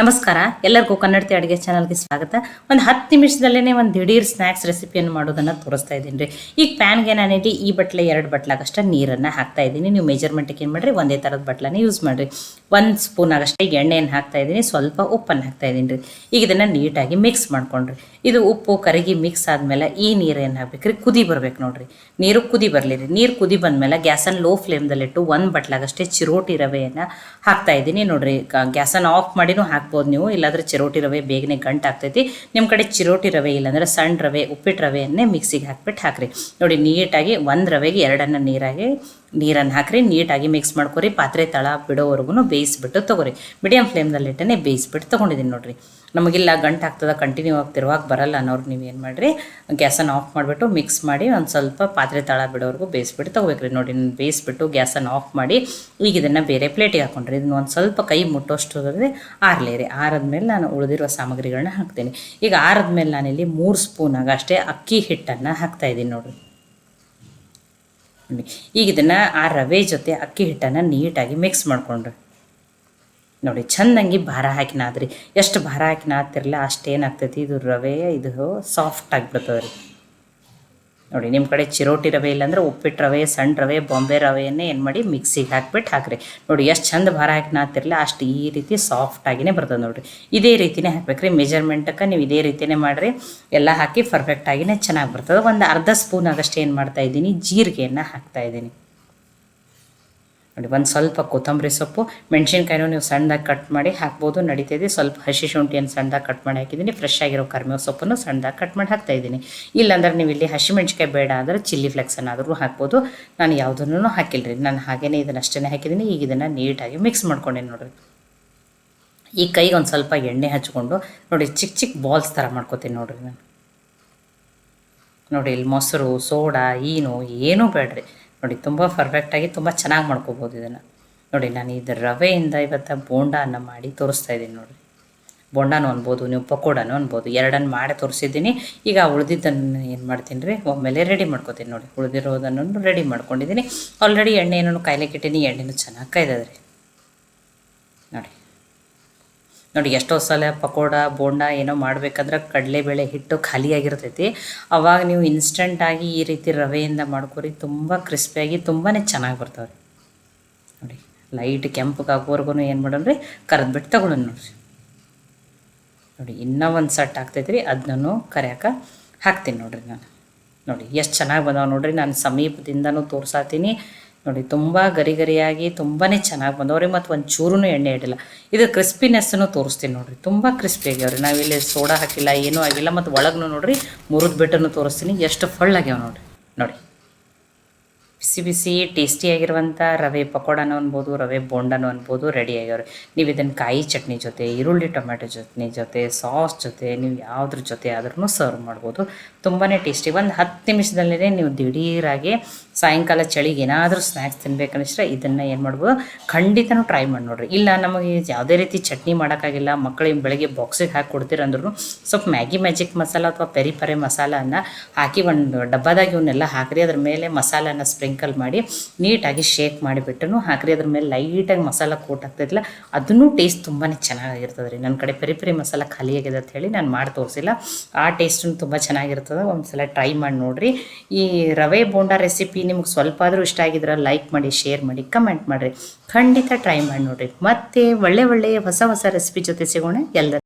ನಮಸ್ಕಾರ. ಎಲ್ಲರಿಗೂ ಕನ್ನಡತಿ ಅಡುಗೆ ಚಾನಲ್ಗೆ ಸ್ವಾಗತ. ಒಂದು ಹತ್ತು ನಿಮಿಷದಲ್ಲೇ ಒಂದು ದಿಢೀರ್ ಸ್ನ್ಯಾಕ್ಸ್ ರೆಸಿಪಿಯನ್ನು ಮಾಡೋದನ್ನು ತೋರಿಸ್ತಾ ಇದ್ದೀನಿ ರೀ. ಈಗ ಪ್ಯಾನ್ಗೆ ನಾನಿಟ್ಟು ಈ ಬಟ್ಲೆ ಎರಡು ಬಟ್ಲಾಗಷ್ಟೇ ನೀರನ್ನು ಹಾಕ್ತಾ ಇದ್ದೀನಿ. ನೀವು ಮೆಜರ್ಮೆಂಟಿಗೆ ಏನು ಮಾಡಿರಿ? ಒಂದೇ ಥರದ ಬಟ್ಲನ್ನ ಯೂಸ್ ಮಾಡಿರಿ. ಒಂದು ಸ್ಪೂನ್ ಆಗಷ್ಟೇ ಎಣ್ಣೆಯನ್ನು ಹಾಕ್ತಾ ಇದ್ದೀನಿ. ಸ್ವಲ್ಪ ಉಪ್ಪನ್ನು ಹಾಕ್ತಾ ಇದ್ದೀನಿ ರೀ. ಈಗ ಇದನ್ನು ನೀಟಾಗಿ ಮಿಕ್ಸ್ ಮಾಡ್ಕೊಂಡ್ರಿ. ಇದು ಉಪ್ಪು, ಕರಗಿ ಮಿಕ್ಸ್ ಆದಮೇಲೆ ಈ ನೀರೇನು ಏನು ಹಾಕ್ಬೇಕ್ರಿ? ಕುದಿ ಬರ್ಬೇಕು ನೋಡಿರಿ. ನೀರು ಕುದಿ ಬರಲಿ ರೀ. ನೀರು ಕುದಿ ಬಂದಮೇಲೆ ಗ್ಯಾಸನ್ನು ಲೋ ಫ್ಲೇಮ್ದಲ್ಲಿಟ್ಟು ಒಂದು ಬಟ್ಲಾಗಷ್ಟೇ ಚಿರೋಟಿ ರವೆಯನ್ನು ಹಾಕ್ತಾ ಇದ್ದೀನಿ ನೋಡಿರಿ. ಗ್ಯಾಸನ್ನು ಆಫ್ ಮಾಡಿನೂ ಹಾಕ್ಬೋದು ನೀವು. ಇಲ್ಲಾಂದ್ರೆ ಚಿರೋಟಿ ರವೆ ಬೇಗನೆ ಗಂಟು ಆಗ್ತೈತಿ. ನಿಮ್ಮ ಕಡೆ ಚಿರೋಟಿ ರವೆ ಇಲ್ಲಾಂದರೆ ಸಣ್ಣ ರವೆ ಉಪ್ಪಿಟ್ಟು ರವೆಯನ್ನೇ ಮಿಕ್ಸಿಗೆ ಹಾಕ್ಬಿಟ್ಟು ಹಾಕ್ರಿ. ನೋಡಿ, ನೀಟಾಗಿ ಒಂದು ರವೆಗೆ ಎರಡನ್ನು ನೀರಾಗಿ ನೀರನ್ನು ಹಾಕ್ರಿ, ನೀಟಾಗಿ ಮಿಕ್ಸ್ ಮಾಡ್ಕೊರಿ, ಪಾತ್ರೆ ತಳ ಬಿಡೋವರೆಗೂ ಬೇಯಿಸ್ಬಿಟ್ಟು ತೊಗೊರಿ. ಮೀಡಿಯಮ್ ಇಟ್ಟನೆ ಬೇಯಿಸ್ಬಿಟ್ಟು ತೊಗೊಂಡಿದ್ದೀನಿ ನೋಡಿರಿ. ನಮಗಿಲ್ಲ ಗಂಟು ಆಗ್ತದ ಕಂಟಿನ್ಯೂ ಆಗ್ತಿರುವಾಗ ಬರಲ್ಲ ಅನ್ನೋರು ನೀವು ಏನು ಮಾಡಿರಿ ಗ್ಯಾಸನ್ನು ಆಫ್ ಮಾಡಿಬಿಟ್ಟು ಮಿಕ್ಸ್ ಮಾಡಿ ಒಂದು ಸ್ವಲ್ಪ ಪಾತ್ರೆ ತಳ ಬಿಡೋವರೆಗೂ ಬೇಯಿಸ್ಬಿಟ್ಟು ತೊಗೋಬೇಕ್ರಿ ನೋಡಿ ಬೇಯಿಸ್ಬಿಟ್ಟು ಗ್ಯಾಸನ್ನು ಆಫ್ ಮಾಡಿ, ಈಗ ಇದನ್ನು ಬೇರೆ ಪ್ಲೇಟಿಗೆ ಹಾಕೊಂಡ್ರಿ. ಇದನ್ನ ಒಂದು ಸ್ವಲ್ಪ ಕೈ ಮುಟ್ಟೋಷ್ಟು ಆರಲೇ ರೀ. ಆರದ್ಮೇಲೆ ನಾನು ಉಳಿದಿರುವ ಸಾಮಗ್ರಿಗಳನ್ನ ಹಾಕ್ತೀನಿ. ಈಗ ಆರದ್ಮೇಲೆ ನಾನಿಲ್ಲಿ ಮೂರು ಸ್ಪೂನಾಗ ಅಷ್ಟೇ ಅಕ್ಕಿ ಹಿಟ್ಟನ್ನು ಹಾಕ್ತಾಯಿದ್ದೀನಿ ನೋಡಿರಿ. ಈಗ ಇದನ್ನು ಆ ರವೆ ಜೊತೆ ಅಕ್ಕಿ ಹಿಟ್ಟನ್ನು ನೀಟಾಗಿ ಮಿಕ್ಸ್ ಮಾಡಿಕೊಂಡ್ರಿ ನೋಡಿ, ಚಂದಂಗಿ ಭಾರ ಹಾಕಿ ನಾದ್ರಿ. ಎಷ್ಟು ಭಾರ ಹಾಕಿನ ಆಗ್ತಿರಲಿಲ್ಲ ಅಷ್ಟೇನಾಗ್ತೈತಿ ಇದು ರವೆ, ಇದು ಸಾಫ್ಟ್ ಆಗಿಬಿಡ್ತದೆ ರೀ ನೋಡಿ ನಿಮ್ಮ ಕಡೆ ಚಿರೋಟಿ ರವೆ ಇಲ್ಲಾಂದ್ರೆ ಉಪ್ಪಿಟ್ಟು ರವೆ, ಸಣ್ಣ ರವೆ, ಬಾಂಬೆ ರವೆಯನ್ನೇ ಏನು ಮಾಡಿ ಮಿಕ್ಸಿಗೆ ಹಾಕ್ಬಿಟ್ಟು ಹಾಕ್ರಿ. ನೋಡಿ, ಎಷ್ಟು ಚಂದ ಭಾರ ಹಾಕಿ ನಾತಿರಲಿಲ್ಲ ಅಷ್ಟು ಈ ರೀತಿ ಸಾಫ್ಟಾಗಿನೇ ಬರ್ತದೆ ನೋಡಿರಿ. ಇದೇ ರೀತಿನೇ ಹಾಕ್ಬೇಕ್ರಿ. ಮೆಜರ್ಮೆಂಟಕ್ಕೆ ನೀವು ಇದೇ ರೀತಿಯೇ ಮಾಡಿರಿ. ಎಲ್ಲ ಹಾಕಿ ಪರ್ಫೆಕ್ಟಾಗಿನೇ ಚೆನ್ನಾಗಿ ಬರ್ತದೆ. ಒಂದು ಅರ್ಧ ಸ್ಪೂನ್ ಆಗಷ್ಟು ಏನು ಮಾಡ್ತಾ ಇದ್ದೀನಿ, ಜೀರಿಗೆಯನ್ನು ಹಾಕ್ತಾ ಇದ್ದೀನಿ. ನೋಡಿ, ಒಂದು ಸ್ವಲ್ಪ ಕೊತ್ತಂಬರಿ ಸೊಪ್ಪು, ಮೆಣಸಿನ್ಕಾಯಿನೂ ನೀವು ಸಣ್ಣದಾಗಿ ಕಟ್ ಮಾಡಿ ಹಾಕ್ಬೋದು. ನಡೀತಿದೆ ಸ್ವಲ್ಪ ಹಸಿ ಶುಂಠಿಯನ್ನು ಸಣ್ಣದಾಗಿ ಕಟ್ ಮಾಡಿ ಹಾಕಿದ್ದೀನಿ. ಫ್ರೆಶ್ ಆಗಿರೋ ಕರ್ಮೆ ಸೊಪ್ಪನ್ನು ಸಣ್ಣದಾಗಿ ಕಟ್ ಮಾಡಿ ಹಾಕ್ತಾ ಇದ್ದೀನಿ. ಇಲ್ಲಾಂದ್ರೆ ನೀವು ಇಲ್ಲಿ ಹಸಿಮೆಣ್ಸಿಕಾಯಿ ಬೇಡ ಅಂದರೆ ಚಿಲ್ಲಿ ಫ್ಲೆಕ್ಸನ್ನಾದರೂ ಹಾಕ್ಬೋದು. ನಾನು ಯಾವುದನ್ನು ಹಾಕಿಲ್ಲ ರೀ ನಾನು ಹಾಗೇ ಇದನ್ನು ಅಷ್ಟೇ ಹಾಕಿದ್ದೀನಿ. ಈಗ ಇದನ್ನು ನೀಟಾಗಿ ಮಿಕ್ಸ್ ಮಾಡ್ಕೊಂಡೆ ನೋಡಿರಿ. ಈ ಕೈಗೆ ಒಂದು ಸ್ವಲ್ಪ ಎಣ್ಣೆ ಹಚ್ಕೊಂಡು ನೋಡಿ ಚಿಕ್ಕ ಚಿಕ್ಕ ಬಾಲ್ಸ್ ಥರ ಮಾಡ್ಕೋತೀನಿ ನೋಡಿರಿ ನಾನು. ನೋಡಿ, ಇಲ್ಲಿ ಮೊಸರು, ಸೋಡಾ ಏನು ಏನೂ ಬೇಡ್ರಿ. ನೋಡಿ, ತುಂಬ ಪರ್ಫೆಕ್ಟಾಗಿ ತುಂಬ ಚೆನ್ನಾಗಿ ಮಾಡ್ಕೋಬೋದು ಇದನ್ನು. ನೋಡಿ, ನಾನು ಇದು ರವೆಯಿಂದ ಇವತ್ತು ಬೋಂಡಾನ ಮಾಡಿ ತೋರಿಸ್ತಾ ಇದ್ದೀನಿ ನೋಡಿ ಬೋಂಡಾನು ಅನ್ಬೋದು, ನೀವು ಪಕೋಡಾನು ಅನ್ಬೋದು, ಎರಡನ್ನು ಮಾಡಿ ತೋರಿಸಿದ್ದೀನಿ. ಈಗ ಉಳಿದಿದ್ದನ್ನು ಏನು ಮಾಡ್ತೀನಿ ರೀ, ಒಮ್ಮೆಲೆ ರೆಡಿ ಮಾಡ್ಕೋತೀನಿ ನೋಡಿ. ಉಳಿದಿರೋದನ್ನು ರೆಡಿ ಮಾಡ್ಕೊಂಡಿದ್ದೀನಿ. ಆಲ್ರೆಡಿ ಎಣ್ಣೆ ಏನೂ ಇಟ್ಟೀನಿ ಎಣ್ಣೆನೂ ಚೆನ್ನಾಗಿ ಕಾಯ್ದದೆ ರೀ ನೋಡಿ ನೋಡಿ, ಎಷ್ಟೋ ಸಲ ಪಕೋಡ, ಬೋಂಡ ಏನೋ ಮಾಡಬೇಕಂದ್ರೆ ಕಡಲೆಬೇಳೆ ಹಿಟ್ಟು ಖಾಲಿಯಾಗಿರ್ತೈತಿ. ಅವಾಗ ನೀವು ಇನ್ಸ್ಟಂಟಾಗಿ ಈ ರೀತಿ ರವೆಯಿಂದ ಮಾಡ್ಕೊರಿ, ತುಂಬ ಕ್ರಿಸ್ಪಿಯಾಗಿ ತುಂಬಾ ಚೆನ್ನಾಗಿ ಬರ್ತಾವೆ ರೀ ನೋಡಿ ಲೈಟ್ ಕೆಂಪಗಾಗೋವರೆಗೂ ಏನು ಮಾಡೋಣ ಕರೆದ್ಬಿಟ್ಟು ತಗೊಳ್ಳೋಣ ನೋಡಿರಿ. ನೋಡಿ, ಇನ್ನೂ ಒಂದು ಸಟ್ ಆಗ್ತೈತೆ ರೀ ಅದನ್ನೂ ಕರೆಯಕ್ಕೆ ಹಾಕ್ತೀನಿ ನೋಡಿರಿ ನಾನು. ನೋಡಿ, ಎಷ್ಟು ಚೆನ್ನಾಗಿ ಬಂದಾವೆ ನೋಡಿರಿ, ನಾನು ಸಮೀಪದಿಂದನೂ ತೋರ್ಸಾತೀನಿ. ನೋಡಿ, ತುಂಬ ಗರಿ ಗರಿಯಾಗಿ ತುಂಬಾ ಚೆನ್ನಾಗಿ ಬಂದವ್ರಿಗೆ ಮತ್ತು ಒಂದು ಚೂರೂ ಎಣ್ಣೆ ಇಡಿಲ್ಲ ಇದು ಕ್ರಿಸ್ಪಿನೆಸ್ಸನ್ನು ತೋರಿಸ್ತೀನಿ ನೋಡಿರಿ, ತುಂಬ ಕ್ರಿಸ್ಪಿ ಆಗ್ಯಾವ್ರಿ. ನಾವಿಲ್ಲಿ ಸೋಡಾ ಹಾಕಿಲ್ಲ, ಏನೂ ಆಗಿಲ್ಲ, ಮತ್ತು ಒಳಗೂ ನೋಡಿರಿ ಮುರಿದು ಬಿಟ್ಟನ್ನು ತೋರಿಸ್ತೀನಿ, ಎಷ್ಟು ಫಳ್ಳಾಗ್ಯಾವ ನೋಡಿರಿ. ನೋಡಿ. ಬಿಸಿ ಬಿಸಿ ಟೇಸ್ಟಿಯಾಗಿರುವಂಥ ರವೆ ಪಕೋಡನೂ ಅನ್ಬೋದು, ರವೆ ಬೋಂಡನೂ ಅನ್ಬೋದು ರೆಡಿ ಆಗ್ಯಾವ್ರಿ. ನೀವು ಇದನ್ನು ಕಾಯಿ ಚಟ್ನಿ ಜೊತೆ, ಈರುಳ್ಳಿ ಟೊಮೆಟೊ ಚಟ್ನಿ ಜೊತೆ ಸಾಸ್ ಜೊತೆ, ನೀವು ಯಾವುದ್ರ ಜೊತೆ ಆದ್ರೂ ಸರ್ವ್ ಮಾಡ್ಬೋದು. ತುಂಬಾ ಟೇಸ್ಟಿ ಒಂದು ಹತ್ತು ನಿಮಿಷದಲ್ಲೇ ನೀವು ದಿಢೀರಾಗಿ ಸಾಯಂಕಾಲ ಚಳಿಗೆ ಏನಾದರೂ ಸ್ನ್ಯಾಕ್ಸ್ ತಿನ್ಬೇಕನ್ನಿಸ್ರೆ ಇದನ್ನು ಏನು ಮಾಡ್ಬೋದು, ಖಂಡಿತನೂ ಟ್ರೈ ಮಾಡಿ ನೋಡ್ರಿ. ಇಲ್ಲ ನಮಗೆ ಯಾವುದೇ ರೀತಿ ಚಟ್ನಿ ಮಾಡೋಕ್ಕಾಗಿಲ್ಲ ಮಕ್ಕಳಿಗೆ ಬೆಳಗ್ಗೆ ಬಾಕ್ಸಿಗೆ ಹಾಕಿ ಕೊಡ್ತೀರಂದ್ರೂ ಸ್ವಲ್ಪ ಮ್ಯಾಗಿ ಮ್ಯಾಜಿಕ್ ಮಸಾಲ ಅಥವಾ ಪೆರಿ ಪರೆ ಮಸಾಲನ ಹಾಕಿ ಒಂದು ಡಬ್ಬಾದಾಗಿ ಇವನ್ನೆಲ್ಲ ಹಾಕಿರಿ. ಅದ್ರ ಮೇಲೆ ಮಸಾಲನ ಸ್ಪ್ರಿಂಕಲ್ ಮಾಡಿ ನೀಟಾಗಿ ಶೇಕ್ ಮಾಡಿಬಿಟ್ಟು ಹಾಕ್ರಿ, ಅದ್ರ ಮೇಲೆ ಲೈಟಾಗಿ ಮಸಾಲ ಕೋಟ್ ಆಗ್ತೈತಿಲ್ಲ ಅದನ್ನು ಟೇಸ್ಟ್ ತುಂಬಾ ಚೆನ್ನಾಗಿರ್ತದೆ ರೀ ನನ್ನ ಕಡೆ ಪೆರಿ ಪೆರಿ ಮಸಾಲ ಖಾಲಿಯಾಗಿದೆ ಅಂತ ಹೇಳಿ ನಾನು ಮಾಡಿ ತೋರಿಸಿಲ್ಲ. ಆ ಟೇಸ್ಟು ತುಂಬ ಚೆನ್ನಾಗಿರ್ತದೆ. ಒಂದು ಸಲ ಟ್ರೈ ಮಾಡಿ ನೋಡಿರಿ. ಈ ರವೆ ಬೋಂಡಾ ರೆಸಿಪಿ ನಿಮ್ಗೆ ಸ್ವಲ್ಪ ಆದರೂ ಇಷ್ಟ ಆಗಿದ್ರೆ ಲೈಕ್ ಮಾಡಿ ಶೇರ್ ಮಾಡಿ ಕಮೆಂಟ್ ಮಾಡಿರಿ. ಖಂಡಿತ ಟ್ರೈ ಮಾಡಿ ನೋಡಿರಿ. ಮತ್ತೆ ಒಳ್ಳೆ ಒಳ್ಳೆಯ ಹೊಸ ಹೊಸ ರೆಸಿಪಿ ಜೊತೆ ಸಿಗೋಣ. ಎಲ್ಲರೂ